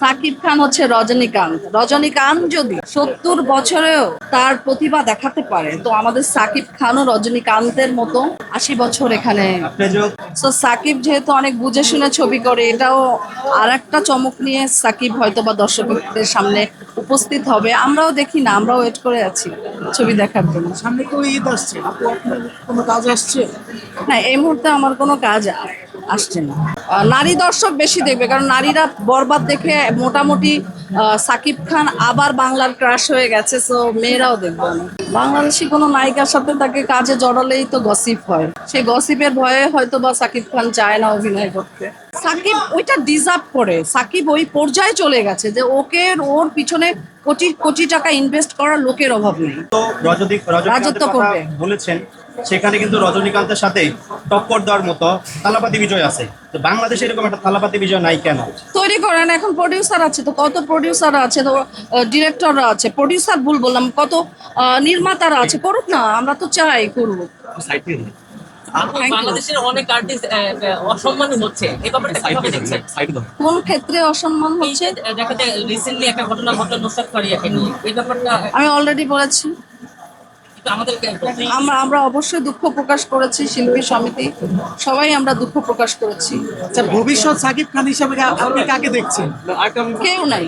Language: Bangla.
সাকিব খান হচ্ছে রজনীকান্ত। রজনীকান্ত যদি সত্তর বছরেও তার প্রতিভা দেখাতে পারে তো আমাদের সাকিব খানও রজনীকান্তের মতো আশি বছর এখানে তো সাকিব যেহেতু অনেক বুঝে শুনে ছবি করে এটাও আর একটা চমক নিয়ে সাকিব হয়তো বা দর্শকদের সামনে উপস্থিত হবে। আমরাও দেখি না আমরাও ওয়েট করে আছি ছবি দেখার জন্য। সামনে তো ঈদ আসছে কোনো কাজ আসছে? না এই মুহূর্তে আমার কোনো কাজ আসছে না। নারী দর্শক বেশি দেখবে কারণ নারীরা বরবাদ দেখে মোটামুটি সাকিব খান আবার বাংলার ক্রাশ হয়ে গেছে সো মেয়েরাও দেখবে না বাংলাদেশি কোনো নায়িকার সাথে তাকে কাজে জড়ালেই তো গসিপ হয়। সেই গসিপের ভয়ে হয়তো বা সাকিব খান চায় না অভিনয় করতে। সাকিব ওইটা ডিজার্ভ করে। সাকিব ওই পর্যায়ে চলে গেছে যে ওকে ওর পিছনে কোটি কোটি টাকা ইনভেস্ট করার লোকের অভাব নেই। রাজত্ব করবে। বলেছেন। সেখানে কিন্তু রজনীকান্তের সাথে টক্কর দেওয়ার মতো থালাপাতি বিজয় আছে। তো বাংলাদেশে এরকম একটা থালাপাতি বিজয় নাই কেন? তৈরি করেন এখন প্রডিউসার আছে তো কত প্রডিউসার আছে তো ডিরেক্টররা আছে প্রডিউসার ভুল বললাম কত আহ, নির্মাতারা আছে করুক না আমরা তো চাই করুক. বাংলাদেশের অনেক আর্টিস্ট অসম্মান হচ্ছে। এই ব্যাপারটা কীভাবে দেখছেন? কোন ক্ষেত্রে অসম্মান হচ্ছে? যে রিসেন্টলি একটা ঘটনা ঘটলো নুসরাত ফারিয়াকে নিয়ে। এই ব্যাপারটা আমি অলরেডি বলেছি। আমরা আমরা অবশ্যই দুঃখ প্রকাশ করেছি শিল্পী সমিতি। সবাই আমরা দুঃখ প্রকাশ করেছি। আচ্ছা ভবিষ্যৎ সাকিব খান হিসাবে আপনি কাকে দেখছেন? কেউ নাই।